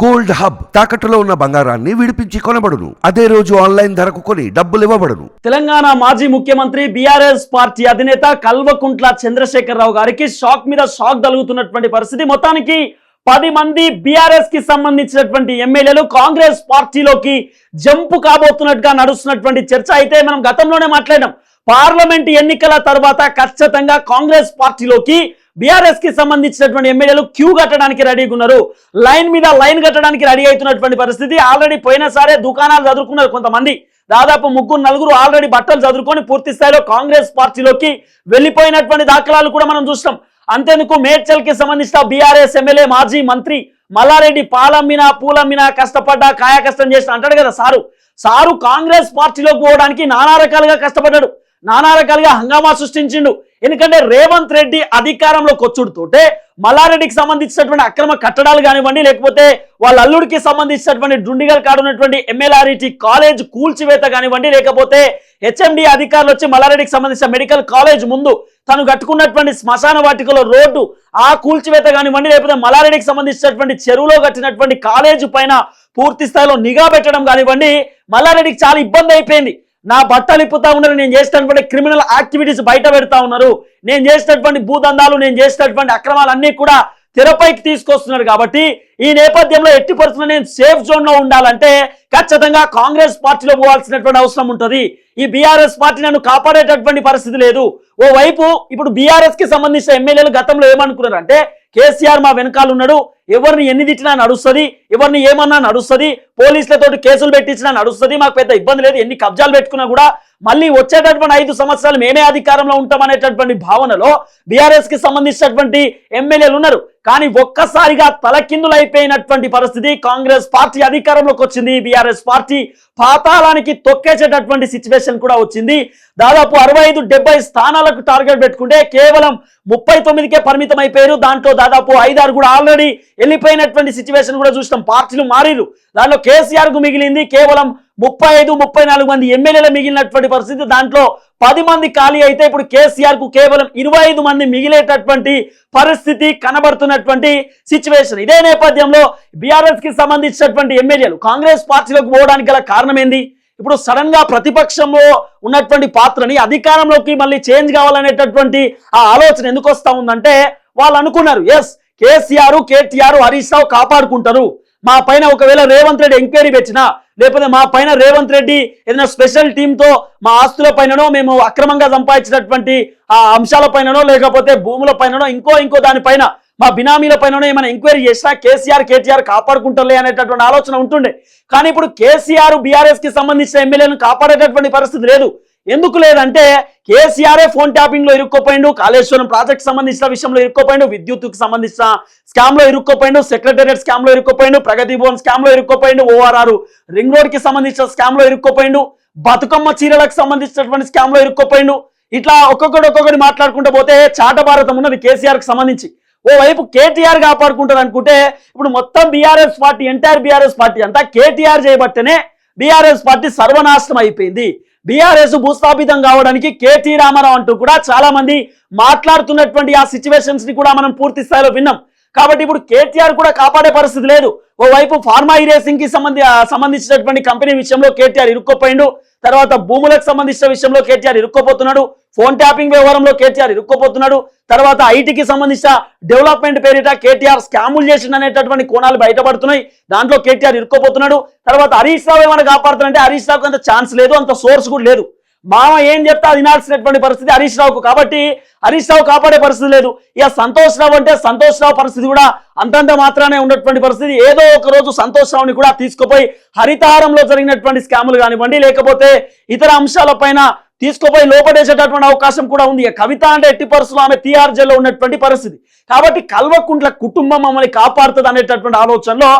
Gold hub తాకట్టులో ఉన్న బంగారాన్ని విడిపించి కొనబడును. అదే రోజు ఆన్లైన్ ధరకు కొని డబ్బులు ఇవ్వబడును. తెలంగాణ మాజీ ముఖ్యమంత్రి బీఆర్ఎస్ పార్టీ అధినేత కల్వకుంట్ల చంద్రశేఖరరావు గారికి షాక్ మీద షాక్ తగులుతున్నటువంటి పరిస్థితి. మొత్తానికి పది మంది బీఆర్ఎస్కి సంబంధించినటువంటి ఎమ్మెల్యేలు కాంగ్రెస్ పార్టీలోకి జంపు కాబోతున్నట్టుగా నడుస్తున్నటువంటి చర్చ. అయితే మనం గతంలోనే మాట్లాడాం పార్లమెంట్ ఎన్నికల తర్వాత ఖచ్చితంగా కాంగ్రెస్ పార్టీలోకి బీఆర్ఎస్కి సంబంధించినటువంటి ఎమ్మెల్యేలు క్యూ కట్టడానికి రెడీగా ఉన్నారు. లైన్ మీద లైన్ కట్టడానికి రెడీ అవుతున్నటువంటి పరిస్థితి. ఆల్రెడీ పోయినసారే సరే దుకాణాలు చదువుకున్నారు కొంతమంది. దాదాపు ముగ్గురు నలుగురు ఆల్రెడీ బట్టలు చదువుకొని పూర్తి స్థాయిలో కాంగ్రెస్ పార్టీలోకి వెళ్ళిపోయినటువంటి దాఖలాలు కూడా మనం చూస్తాం. అంతేందుకు మేడ్చల్కి సంబంధించిన బీఆర్ఎస్ ఎమ్మెల్యే మాజీ మంత్రి మల్లారెడ్డి పాలమ్మినా పూలమ్మినా కష్టపడ్డా కాయ కష్టం చేసిన అంటాడు కదా సారు. సారు కాంగ్రెస్ పార్టీలోకి పోవడానికి నానా రకాలుగా కష్టపడ్డాడు. నానా రకాలుగా హంగామా సృష్టించిండు. ఎందుకంటే రేవంత్ రెడ్డి అధికారంలోకి వచ్చుడుతోటే మల్లారెడ్డికి సంబంధించినటువంటి అక్రమ కట్టడాలు కానివ్వండి లేకపోతే వాళ్ళ అల్లుడికి సంబంధించినటువంటి డుండిగల్ కాడున్నటువంటి ఎంఎల్ఆర్ఈటి కాలేజ్ కూల్చివేత కానివ్వండి లేకపోతే హెచ్ఎండి అధికారులు వచ్చి మల్లారెడ్డికి సంబంధించిన మెడికల్ కాలేజ్ ముందు తను కట్టుకున్నటువంటి శ్మశాన వాటికలో రోడ్డు ఆ కూల్చివేత కానివ్వండి లేకపోతే మల్లారెడ్డికి సంబంధించినటువంటి చెరువులో కట్టినటువంటి కాలేజ్ పైన పూర్తి స్థాయిలో నిఘా పెట్టడం కానివ్వండి మల్లారెడ్డికి చాలా ఇబ్బంది అయిపోయింది. నా బట్టలు ఇప్పుతా ఉన్నారు నేను చేసినటువంటి క్రిమినల్ యాక్టివిటీస్ బయట పెడతా ఉన్నారు. నేను చేసినటువంటి భూదందాలు నేను చేసినటువంటి అక్రమాలన్నీ కూడా తెరపైకి తీసుకొస్తున్నారు కాబట్టి ఈ నేపథ్యంలో ఎట్టి పరిస్థితుల్లో నేను సేఫ్ జోన్లో ఉండాలంటే ఖచ్చితంగా కాంగ్రెస్ పార్టీలో పోవాల్సినటువంటి అవసరం ఉంటుంది. ఈ బీఆర్ఎస్ పార్టీ నన్ను కాపాడేటటువంటి పరిస్థితి లేదు. ఓ వైపు ఇప్పుడు బీఆర్ఎస్కి సంబంధించిన ఎమ్మెల్యేలు గతంలో ఏమనుకున్నారు అంటే కేసీఆర్ మా వెనకాల ఉన్నాడు ఎవరిని ఎన్ని తిట్టినా నడుస్తుంది ఎవరిని ఏమన్నా నడుస్తుంది పోలీసులతో కేసులు పెట్టించినా నడుస్తుంది మాకు పెద్ద ఇబ్బంది లేదు. ఎన్ని కబ్జాలు పెట్టుకున్నా కూడా మళ్ళీ వచ్చేటటువంటి ఐదు సంవత్సరాలు మేమే అధికారంలో ఉంటామనేటటువంటి భావనలో బీఆర్ఎస్కి సంబంధించినటువంటి ఎమ్మెల్యేలు ఉన్నారు. కానీ ఒక్కసారిగా తలకిందులైపోయినటువంటి పరిస్థితి కాంగ్రెస్ పార్టీ అధికారంలోకి వచ్చింది. బీఆర్ఎస్ పార్టీ పాతాళానికి తొక్కేసేటటువంటి సిచ్యువేషన్ కూడా వచ్చింది. దాదాపు అరవై ఐదు డెబ్బై స్థానాలకు టార్గెట్ పెట్టుకుంటే కేవలం ముప్పై తొమ్మిదికే పరిమితం అయిపోయారు దాంట్లో దాదాపు ఐదారు కూడా ఆల్రెడీ వెళ్ళిపోయినటువంటి సిచ్యువేషన్ కూడా చూస్తాం పార్టీలు మారిరు దాంట్లో కేసీఆర్కు మిగిలింది కేవలం ముప్పై ఐదు ముప్పై నాలుగు మంది ఎమ్మెల్యేలు మిగిలినటువంటి పరిస్థితి. దాంట్లో పది మంది ఖాళీ అయితే ఇప్పుడు కేసీఆర్కు కేవలం ఇరవై ఐదు మంది మిగిలేటటువంటి పరిస్థితి కనబడుతున్నటువంటి సిచ్యువేషన్ ఇదే నేపథ్యంలో బీఆర్ఎస్కి సంబంధించినటువంటి ఎమ్మెల్యేలు కాంగ్రెస్ పార్టీలోకి పోవడానికి గల కారణం ఏంది ఇప్పుడు సడన్గా ప్రతిపక్షంలో ఉన్నటువంటి పాత్రని అధికారంలోకి మళ్ళీ చేంజ్ కావాలనేటటువంటి ఆ ఆలోచన ఎందుకు వస్తా ఉందంటే వాళ్ళు అనుకున్నారు ఎస్ కేసీఆర్ కేటీఆర్ హరీష్ రావు కాపాడుకుంటారు. మా పైన ఒకవేళ రేవంత్ రెడ్డి ఎంక్వైరీ పెట్టినా లేకపోతే మా పైన రేవంత్ రెడ్డి ఏదైనా స్పెషల్ టీంతో మా ఆస్తుల పైననో మేము అక్రమంగా సంపాదించినటువంటి ఆ అంశాల పైననో లేకపోతే భూముల పైననో ఇంకో ఇంకో దానిపైన మా బినామీల పైన ఏమైనా ఎంక్వైరీ చేసినా కేసీఆర్ కేటీఆర్ కాపాడుకుంటారులే అనేటటువంటి ఆలోచన ఉంటుండే. కానీ ఇప్పుడు కేసీఆర్ బీఆర్ఎస్కి సంబంధించిన ఎమ్మెల్యేలను కాపాడేటటువంటి పరిస్థితి లేదు. ఎందుకు లేదంటే కేసీఆర్ఏ ఫోన్ ట్యాపింగ్లో ఇరుక్కోపోయిండు కాళేశ్వరం ప్రాజెక్ట్ సంబంధించిన విషయంలో ఇరుక్కోపోయిండు విద్యుత్కు సంబంధించిన స్కామ్లో ఇరుక్కోపోయిండు సెక్రటేరియట్ స్కామ్లో ఇరుక్కోపోయిండు ప్రగతి భవన్ స్కామ్లో ఇరుక్కోపోయిండు ఓఆర్ఆర్ రింగ్ రోడ్కి సంబంధించిన స్కామ్లో ఇరుక్కోపోయిండు బతుకమ్మ చీరలకు సంబంధించినటువంటి స్కామ్లో ఇరుక్కోపోయిండు. ఇట్లా ఒక్కొక్కటి ఒక్కొక్కటి మాట్లాడుకుంటూ పోతే చాట భారతం ఉన్నది కేసీఆర్కి సంబంధించి. ఓ వైపు కేటీఆర్ కాపాడుకుంటారు అనుకుంటే ఇప్పుడు మొత్తం BRS party entire BRS party అంతా కేటీఆర్ చేయబట్టనే బీఆర్ఎస్ పార్టీ సర్వనాశనం అయిపోయింది. బీఆర్ఎస్ భూస్థాపితం కావడానికి కేటీ రామారావు అంటూ కూడా చాలా మంది మాట్లాడుతున్నటువంటి ఆ సిచ్యువేషన్స్ని కూడా మనం పూర్తి స్థాయిలో విన్నాం. కాబట్టి ఇప్పుడు కేటీఆర్ కూడా కాపాడే పరిస్థితి లేదు. ఓవైపు ఫార్మా ఇరేసింగ్కి సంబంధి సంబంధించినటువంటి కంపెనీ విషయంలో కేటీఆర్ ఇరుక్కుపోయిండు. తర్వాత భూములకు సంబంధించిన విషయంలో కేటీఆర్ ఇరుక్కోపోతున్నాడు ఫోన్ ట్యాపింగ్ వ్యవహారంలో కేటీఆర్ ఇరుక్కోపోతున్నాడు తర్వాత ఐటీకి సంబంధించిన డెవలప్మెంట్ పేరిట కేటీఆర్ స్కాములు చేసిండు అనేటటువంటి కోణాలు బయటపడుతున్నాయి దాంట్లో కేటీఆర్ ఇరుక్కోపోతున్నాడు తర్వాత హరీష్ రావు ఏమైనా కాపాడుతున్నాడంటే హరీష్ రావుకి అంత ఛాన్స్ లేదు అంత సోర్స్ కూడా లేదు. మామ ఏం చెప్తే అది వినాల్సినటువంటి పరిస్థితి హరీష్ రావుకు. కాబట్టి హరీష్ రావు కాపాడే పరిస్థితి లేదు. ఇక సంతోష్ రావు అంటే సంతోష్ రావు పరిస్థితి కూడా అంతంత మాత్రానే ఉన్నటువంటి పరిస్థితి. ఏదో ఒక రోజు సంతోష్ రావుని కూడా తీసుకుపోయి హరితహారంలో జరిగినటువంటి స్కాములు కానివ్వండి లేకపోతే ఇతర అంశాలపైన తీసుకుపోయి లోపడేసేటటువంటి అవకాశం కూడా ఉంది. కవిత అంటే ఎట్టి పరిస్థితులు ఆమె టీఆర్ జైల్లో ఉన్నటువంటి పరిస్థితి. కాబట్టి కల్వకుంట్ల కుటుంబం మమ్మల్ని కాపాడుతుంది అనేటటువంటి ఆలోచనలో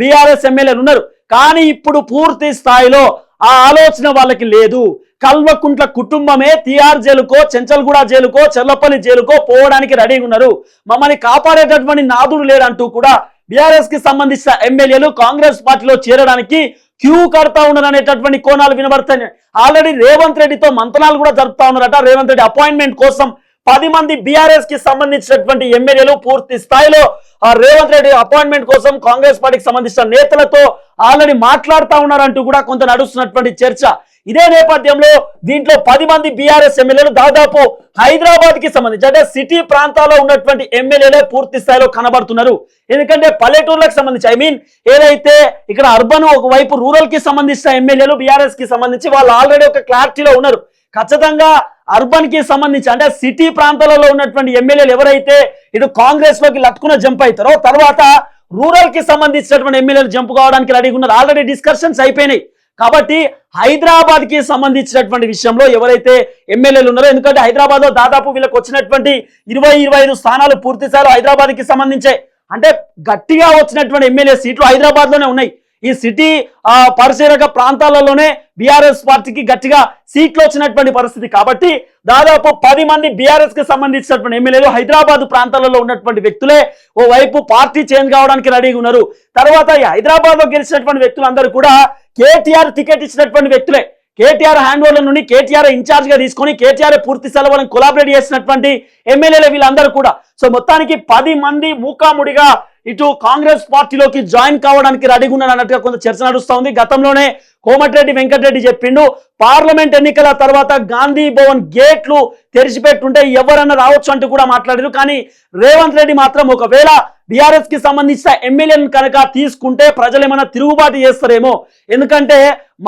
బీఆర్ఎస్ ఎమ్మెల్యేలు ఉన్నారు. కానీ ఇప్పుడు పూర్తి స్థాయిలో ఆ ఆలోచన వాళ్ళకి లేదు. కల్వకుంట్ల కుటుంబమే టీఆర్ జైలుకో చెంచల్గూడ జైలుకో చెల్లపల్లి జైలుకో పోవడానికి రెడీగా ఉన్నారు. మమ్మల్ని కాపాడేటటువంటి నాదుడు లేడంటూ కూడా బీఆర్ఎస్కి సంబంధించిన ఎమ్మెల్యేలు కాంగ్రెస్ పార్టీలో చేరడానికి క్యూ కడతా ఉన్నారు అనేటటువంటి కోణాలు వినబడతాయి ఆల్రెడీ రేవంత్ రెడ్డితో మంతనాలు కూడా జరుపుతా ఉన్నారట. రేవంత్ రెడ్డి అపాయింట్మెంట్ కోసం పది మంది బీఆర్ఎస్కి సంబంధించినటువంటి ఎమ్మెల్యేలు పూర్తి స్థాయిలో ఆ, రేవంత్ రెడ్డి అపాయింట్మెంట్ కోసం కాంగ్రెస్ పార్టీకి సంబంధించిన నేతలతో ఆల్రెడీ మాట్లాడుతా ఉన్నారంటూ కూడా కొంత నడుస్తున్నటువంటి చర్చ. ఇదే నేపథ్యంలో దీంట్లో పది మంది బీఆర్ఎస్ ఎమ్మెల్యేలు దాదాపు హైదరాబాద్కి సంబంధించి అంటే సిటీ ప్రాంతాల్లో ఉన్నటువంటి ఎమ్మెల్యేలే పూర్తి స్థాయిలో కనబడుతున్నారు. ఎందుకంటే పల్లెటూర్లకు సంబంధించి ఐ మీన్ ఏదైతే ఇక్కడ అర్బన్ ఒకవైపు రూరల్కి సంబంధించిన ఎమ్మెల్యేలు బీఆర్ఎస్కి సంబంధించి వాళ్ళు ఆల్రెడీ ఒక క్లారిటీలో ఉన్నారు. ఖచ్చితంగా అర్బన్కి సంబంధించి అంటే సిటీ ప్రాంతాలలో ఉన్నటువంటి ఎమ్మెల్యేలు ఎవరైతే ఇటు కాంగ్రెస్లోకి లట్టుకున్న జంప్ అవుతారో తర్వాత రూరల్కి సంబంధించినటువంటి ఎమ్మెల్యేలు జంప్ కావడానికి రెడీగా ఉన్నారు. ఆల్రెడీ డిస్కషన్స్ అయిపోయినాయి. కాబట్టి హైదరాబాద్కి సంబంధించినటువంటి విషయంలో ఎవరైతే ఎమ్మెల్యేలు ఉన్నారో ఎందుకంటే హైదరాబాద్లో దాదాపు వీళ్ళకి వచ్చినటువంటి ఇరవై ఇరవై ఐదు స్థానాలు పూర్తి హైదరాబాద్కి హైదరాబాద్కి సంబంధించే. అంటే గట్టిగా వచ్చినటువంటి ఎమ్మెల్యే సీట్లు హైదరాబాద్లోనే ఉన్నాయి. ఈ సిటీ ఆ, పరిశీలక ప్రాంతాలలోనే బీఆర్ఎస్ పార్టీకి గట్టిగా సీట్లు వచ్చినటువంటి పరిస్థితి. కాబట్టి దాదాపు పది మంది బీఆర్ఎస్కి సంబంధించినటువంటి ఎమ్మెల్యేలు హైదరాబాద్ ప్రాంతాలలో ఉన్నటువంటి వ్యక్తులే ఓ వైపు పార్టీ చేంజ్ కావడానికి రెడీగా ఉన్నారు. తర్వాత హైదరాబాద్లో గెలిచినటువంటి వ్యక్తులందరూ కూడా కేటీఆర్ టికెట్ ఇచ్చినటువంటి వ్యక్తులే. కేటీఆర్ హ్యాండ్ ఓవర్ల నుండి కేటీఆర్ ఇన్ఛార్జ్గా తీసుకొని కేటీఆర్ పూర్తి సెలవులను కొలాబరేట్ చేసినటువంటి ఎమ్మెల్యేలు వీళ్ళందరూ కూడా. సో మొత్తానికి పది మంది మూకాముడిగా ఇటు కాంగ్రెస్ పార్టీలోకి జాయిన్ కావడానికి రెడీగా ఉన్నారు అన్నట్టుగా కొంత చర్చ నడుస్తూ ఉంది. గతంలోనే కోమటిరెడ్డి వెంకటరెడ్డి చెప్పిండు పార్లమెంట్ ఎన్నికల తర్వాత గాంధీ భవన్ గేట్లు తెరిచిపెట్టుంటే ఎవరన్నా రావచ్చు అంటూ కూడా మాట్లాడారు. కానీ రేవంత్ రెడ్డి మాత్రం ఒకవేళ బీఆర్ఎస్కి సంబంధించిన ఎమ్మెల్యేలను కనుక తీసుకుంటే ప్రజలు ఏమైనా తిరుగుబాటు చేస్తారేమో. ఎందుకంటే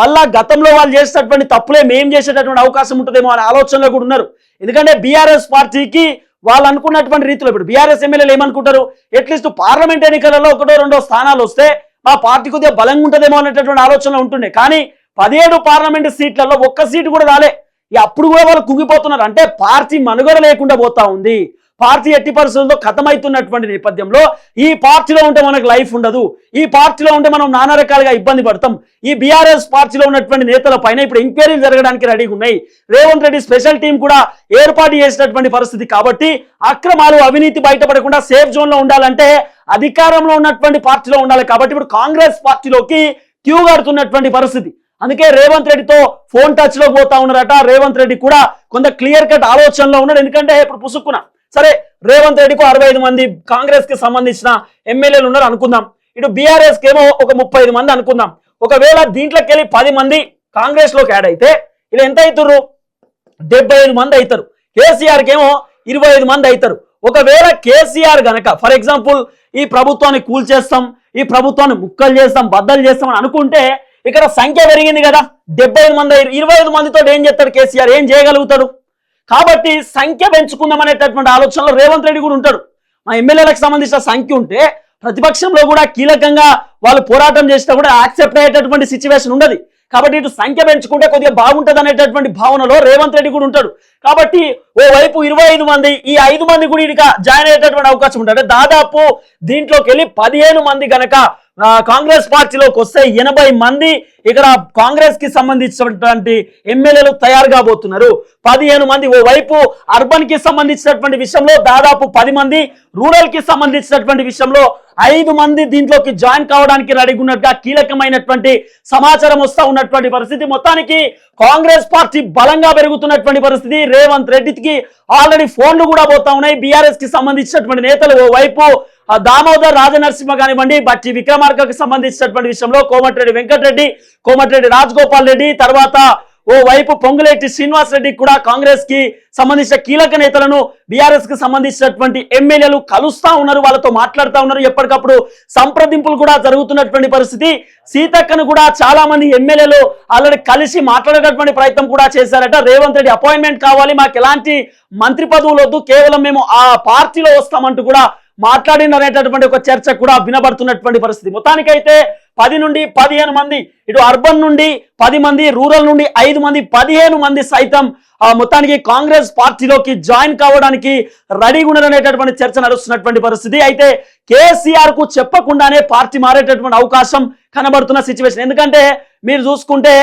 మళ్ళా గతంలో వాళ్ళు చేసేటటువంటి తప్పులే మేం చేసేటటువంటి అవకాశం ఉంటుందేమో అనే ఆలోచనలో కూడా ఉన్నారు. ఎందుకంటే బీఆర్ఎస్ పార్టీకి వాళ్ళు అనుకున్నటువంటి రీతిలో ఇప్పుడు బీఆర్ఎస్ ఎమ్మెల్యేలు ఏమనుకుంటారు? అట్లీస్ట్ పార్లమెంట్ ఎన్నికలలో ఒకటో రెండో స్థానాలు వస్తే మా పార్టీ కొద్దిగా బలంగా ఉంటుందేమో అనేటటువంటి ఆలోచనలు ఉంటుండే. కానీ పదిహేడు పార్లమెంట్ సీట్లలో ఒక్క సీటు కూడా రాలే. అప్పుడు కూడా వాళ్ళు కుంగిపోతున్నారు. అంటే పార్టీ మనుగడ లేకుండా పోతా ఉంది. పార్టీ ఎట్టి పరిస్థితుల్లో కథమైతున్నటువంటి నేపథ్యంలో ఈ పార్టీలో ఉంటే మనకు లైఫ్ ఉండదు. ఈ పార్టీలో ఉంటే మనం నానా రకాలుగా ఇబ్బంది పడతాం. ఈ బీఆర్ఎస్ పార్టీలో ఉన్నటువంటి నేతల పైన ఇప్పుడు ఎంక్వైరీలు జరగడానికి రెడీగా ఉన్నాయి. రేవంత్ రెడ్డి స్పెషల్ టీం కూడా ఏర్పాటు చేసినటువంటి పరిస్థితి కాబట్టి అక్రమాలు అవినీతి బయటపడకుండా సేఫ్ జోన్లో ఉండాలంటే అధికారంలో ఉన్నటువంటి పార్టీలో ఉండాలి కాబట్టి ఇప్పుడు కాంగ్రెస్ పార్టీలోకి క్యూ కడుతున్నటువంటి పరిస్థితి. అందుకే రేవంత్ రెడ్డితో ఫోన్ టచ్లో పోతా ఉన్నారట. రేవంత్ రెడ్డి కూడా కొంత క్లియర్ కట్ ఆలోచనలో ఉన్నాడు. ఎందుకంటే ఇప్పుడు పుసుక్కున సరే రేవంత్ రెడ్డికి అరవై ఐదు మంది కాంగ్రెస్కి సంబంధించిన ఎమ్మెల్యేలు ఉన్నారు అనుకుందాం. ఇటు బీఆర్ఎస్ ఏమో ఒక ముప్పై ఐదు మంది అనుకుందాం. ఒకవేళ దీంట్లోకి వెళ్ళి పది మంది కాంగ్రెస్లోకి యాడ్ అయితే ఇలా ఎంత అవుతుర్రు? డెబ్బై ఐదు మంది అవుతారు. కేసీఆర్కి ఏమో ఇరవై ఐదు మంది అవుతారు. ఒకవేళ కేసీఆర్ గనక ఫర్ ఎగ్జాంపుల్ ఈ ప్రభుత్వాన్ని కూల్చేస్తాం ఈ ప్రభుత్వాన్ని ముక్కలు చేస్తాం బద్దలు చేస్తాం అని అనుకుంటే ఇక్కడ సంఖ్య పెరిగింది కదా. డెబ్బై ఐదు మంది ఇరవై ఐదు మందితో ఏం చేస్తాడు కేసీఆర్? ఏం చేయగలుగుతాడు? కాబట్టి సంఖ్య పెంచుకుందాం అనేటటువంటి ఆలోచనలో రేవంత్ రెడ్డి కూడా ఉంటాడు. మా ఎమ్మెల్యేలకు సంబంధించిన సంఖ్య ఉంటే ప్రతిపక్షంలో కూడా కీలకంగా వాళ్ళు పోరాటం చేసినా కూడా యాక్సెప్ట్ అయ్యేటటువంటి సిచ్యువేషన్ ఉండదు. కాబట్టి ఇటు సంఖ్య పెంచుకుంటే కొద్దిగా బాగుంటుంది అనేటటువంటి భావనలో రేవంత్ రెడ్డి కూడా ఉంటాడు. కాబట్టి ఓ వైపు ఇరవై ఐదు మంది ఈ ఐదు మంది కూడా ఇక జాయిన్ అయ్యేటటువంటి అవకాశం ఉంటుంది. దాదాపు దీంట్లోకి వెళ్ళి పదిహేను మంది గనక కాంగ్రెస్ పార్టీలోకి వస్తే ఎనభై మంది ఇక్కడ కాంగ్రెస్కి సంబంధించినటువంటి ఎమ్మెల్యేలు తయారు కాబోతున్నారు. పదిహేను మంది ఓ వైపు అర్బన్కి సంబంధించినటువంటి విషయంలో దాదాపు పది మంది రూరల్కి సంబంధించినటువంటి విషయంలో ఐదు మంది దీంట్లోకి జాయిన్ కావడానికి రెడీ ఉన్నట్టుగా కీలకమైనటువంటి సమాచారం వస్తా ఉన్నటువంటి పరిస్థితి. మొత్తానికి కాంగ్రెస్ పార్టీ బలంగా పెరుగుతున్నటువంటి పరిస్థితి. రేవంత్ రెడ్డికి ఆల్రెడీ ఫోన్లు కూడా పోతా ఉన్నాయి. బీఆర్ఎస్కి సంబంధించినటువంటి నేతలు ఓవైపు దామోదర్ రాజనరసింహ కానివ్వండి బట్టి విక్రమార్కకు సంబంధించినటువంటి విషయంలో కోమటిరెడ్డి వెంకటరెడ్డి కోమటిరెడ్డి రాజగోపాల్ రెడ్డి తర్వాత ఓ వైపు పొంగులేటి శ్రీనివాస్ రెడ్డి కూడా కాంగ్రెస్కి సంబంధించిన కీలక నేతలను బీఆర్ఎస్కి సంబంధించినటువంటి ఎమ్మెల్యేలు కలుస్తా ఉన్నారు వాళ్ళతో మాట్లాడుతూ ఉన్నారు. ఎప్పటికప్పుడు సంప్రదింపులు కూడా జరుగుతున్నటువంటి పరిస్థితి. సీతక్కను కూడా చాలా మంది ఎమ్మెల్యేలు ఆల్రెడీ కలిసి మాట్లాడేటటువంటి ప్రయత్నం కూడా చేశారట. రేవంత్ రెడ్డి అపాయింట్మెంట్ కావాలి మాకు ఎలాంటి మంత్రి పదవులు వద్దు కేవలం మేము ఆ పార్టీలో వస్తామంటూ కూడా మాట్లాడిననేటటువంటి ఒక చర్చ కూడా వినబడుతున్నటువంటి పరిస్థితి. మొత్తానికైతే పది నుండి పదిహేను మంది ఇటు అర్బన్ నుండి పది మంది రూరల్ నుండి ఐదు మంది పదిహేను మంది సైతం మొత్తానికి కాంగ్రెస్ పార్టీలోకి జాయిన్ కావడానికి రెడీగా ఉన్నారనేటటువంటి చర్చ నడుస్తున్నటువంటి పరిస్థితి. అయితే కేసీఆర్కు చెప్పకుండానే పార్టీ మారేటటువంటి అవకాశం కనబడుతున్న సిచ్యువేషన్ ఎందుకంటే మీరు చూసుకుంటే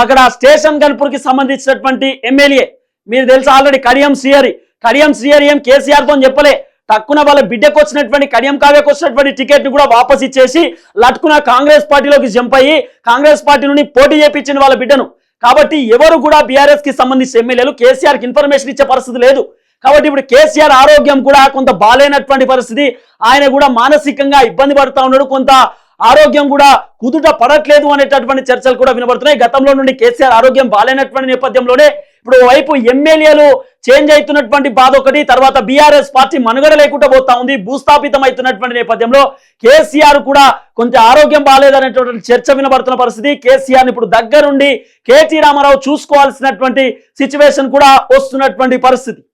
అక్కడ స్టేషన్ గన్పూర్కి సంబంధించినటువంటి ఎమ్మెల్యే మీరు తెలుసు ఆల్రెడీ కడియం శ్రీహరి. కడియం శ్రీహరి ఏం కేసీఆర్తో చెప్పలే. తక్కువ వాళ్ళ బిడ్డకు వచ్చినటువంటి కడియం కావ్యకు వచ్చినటువంటి టికెట్ కూడా వాపస్ ఇచ్చేసి లట్టుకున్న కాంగ్రెస్ పార్టీలోకి జంప్ అయ్యి కాంగ్రెస్ పార్టీ నుండి పోటీ చేపించిన వాళ్ళ బిడ్డను. కాబట్టి ఎవరు కూడా బీఆర్ఎస్కి సంబంధించిన ఎమ్మెల్యేలు కేసీఆర్కి ఇన్ఫర్మేషన్ ఇచ్చే పరిస్థితి లేదు. కాబట్టి ఇప్పుడు కేసీఆర్ ఆరోగ్యం కూడా కొంత బాలేనటువంటి పరిస్థితి. ఆయన కూడా మానసికంగా ఇబ్బంది పడుతూ ఉన్నాడు. కొంత ఆరోగ్యం కూడా కుదుట పడట్లేదు అనేటటువంటి చర్చలు కూడా వినబడుతున్నాయి. గతంలో నుండి కేసీఆర్ ఆరోగ్యం బాలేనటువంటి నేపథ్యంలోనే ఇప్పుడు వైపు ఎమ్మెల్యేలు చేంజ్ అవుతున్నటువంటి బాధ ఒకటి తర్వాత బీఆర్ఎస్ పార్టీ మనుగడ లేకుండా పోతా ఉంది భూస్థాపితం అవుతున్నటువంటి నేపథ్యంలో కేసీఆర్ కూడా కొంత ఆరోగ్యం బాగాలేదనేటువంటి చర్చ వినబడుతున్న పరిస్థితి. కేసీఆర్ ఇప్పుడు దగ్గరుండి కేటీ రామారావు చూసుకోవాల్సినటువంటి సిచ్యువేషన్ కూడా వస్తున్నటువంటి పరిస్థితి.